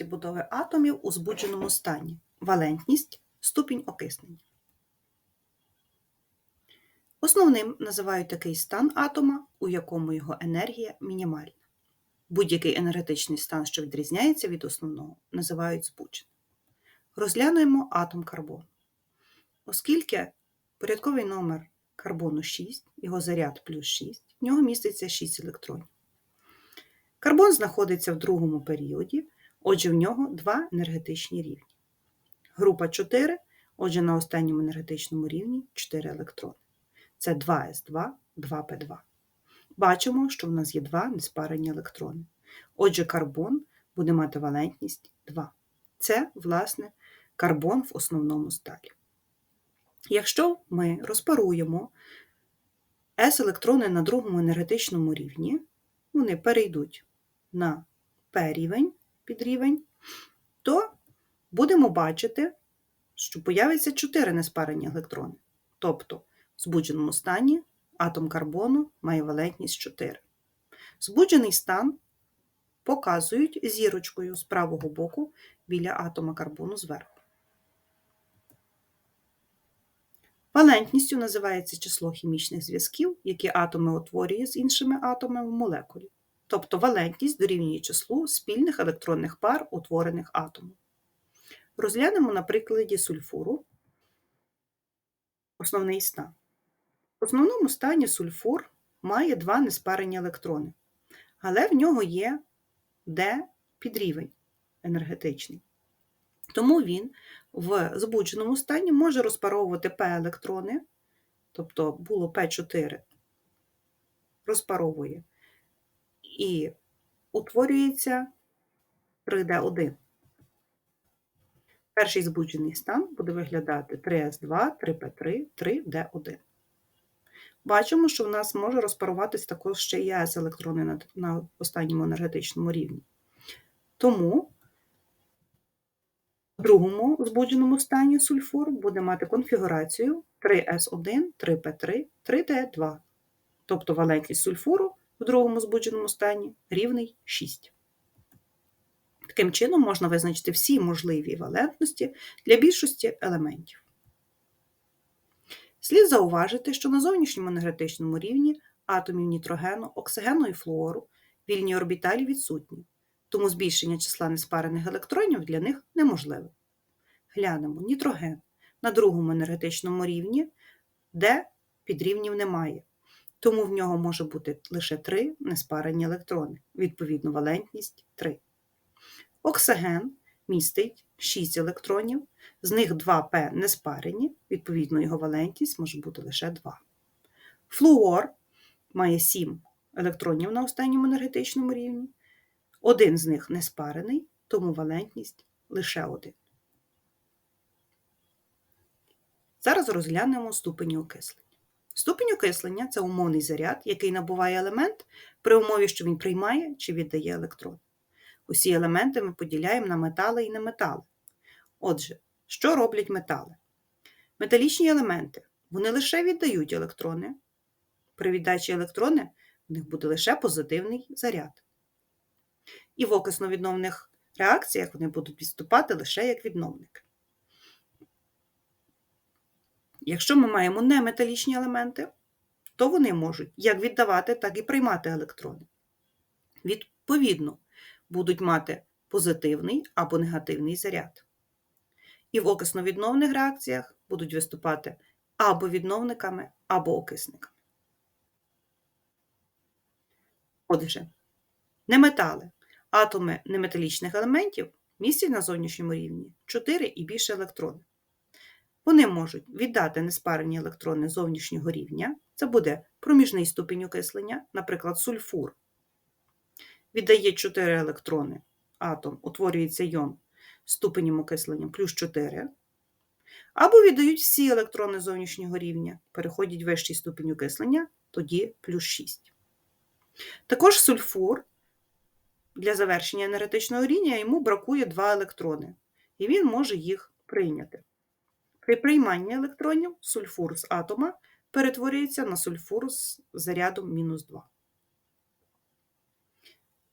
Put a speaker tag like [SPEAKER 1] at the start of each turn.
[SPEAKER 1] властивості будови атомів у збудженому стані. Валентність, ступінь окиснення. Основним називають такий стан атома, у якому його енергія мінімальна. Будь-який енергетичний стан, що відрізняється від основного, називають збудженим. Розглянуємо атом карбону. Оскільки порядковий номер карбону 6, його заряд плюс 6, в нього міститься 6 електронів. Карбон знаходиться в другому періоді, отже, в нього два енергетичні рівні. Група 4, отже, на останньому енергетичному рівні 4 електрони. Це 2s2, 2p2. Бачимо, що в нас є два неспарені електрони. Отже, карбон буде мати валентність 2. Це, власне, карбон в основному сталі. Якщо ми розпаруємо s-електрони на другому енергетичному рівні, вони перейдуть на P-рівень, то будемо бачити, що появиться 4 неспарені електрони. Тобто в збудженому стані атом карбону має валентність 4. Збуджений стан показують зірочкою з правого боку біля атома карбону зверху. Валентністю називається число хімічних зв'язків, які атоми утворює з іншими атомами в молекулі. Тобто валентність дорівнює числу спільних електронних пар, утворених атомом. Розглянемо на прикладі сульфуру основний стан. В основному стані сульфур має два неспарені електрони, але в нього є Д підрівень енергетичний. Тому він в збудженому стані може розпаровувати П-електрони, тобто було П4, розпаровує і утворюється 3D1. Перший збуджений стан буде виглядати 3С2, 3П3, 3D1. Бачимо, що в нас може розпаруватись також ще і С-електрони на, останньому енергетичному рівні. Тому в другому збудженому стані сульфур буде мати конфігурацію 3С1, 3П3, 3Д2. Тобто валентність сульфуру в другому збудженому стані рівний 6. Таким чином можна визначити всі можливі валентності для більшості елементів. Слід зауважити, що на зовнішньому енергетичному рівні атомів нітрогену, оксигену і флуору вільні орбіталі відсутні, тому збільшення числа неспарених електронів для них неможливе. Глянемо нітроген на другому енергетичному рівні, де підрівнів немає, тому в нього може бути лише три неспарені електрони, відповідно валентність 3. Оксиген містить 6 електронів, з них 2П не спарені, відповідно, його валентність може бути лише 2. Флуор має 7 електронів на останньому енергетичному рівні, один з них не спарений, тому валентність лише 1. Зараз розглянемо ступені окислення. Ступінь окислення це умовний заряд, який набуває елемент при умові, що він приймає чи віддає електрон. Усі елементи ми поділяємо на метали і неметали. Отже, що роблять метали? Металічні елементи вони лише віддають електрони. При віддачі електрони в них буде лише позитивний заряд. І в окисно-відновних реакціях вони будуть відступати лише як відновники. Якщо ми маємо неметалічні елементи, то вони можуть як віддавати, так і приймати електрони. Відповідно, будуть мати позитивний або негативний заряд. І в окисно-відновних реакціях будуть виступати або відновниками, або окисниками. Отже, неметали, атоми неметалічних елементів містять на зовнішньому рівні 4 і більше електрони. Вони можуть віддати неспарені електрони зовнішнього рівня, це буде проміжний ступінь окислення, наприклад, сульфур. Віддає 4 електрони, атом, утворюється йон ступенем окислення плюс 4. Або віддають всі електрони зовнішнього рівня, переходять вищий ступінь окислення, тоді плюс 6. Також сульфур для завершення енергетичного рівня йому бракує 2 електрони, і він може їх прийняти. При прийманні електронів сульфур з атома перетворюється на сульфур з зарядом мінус 2.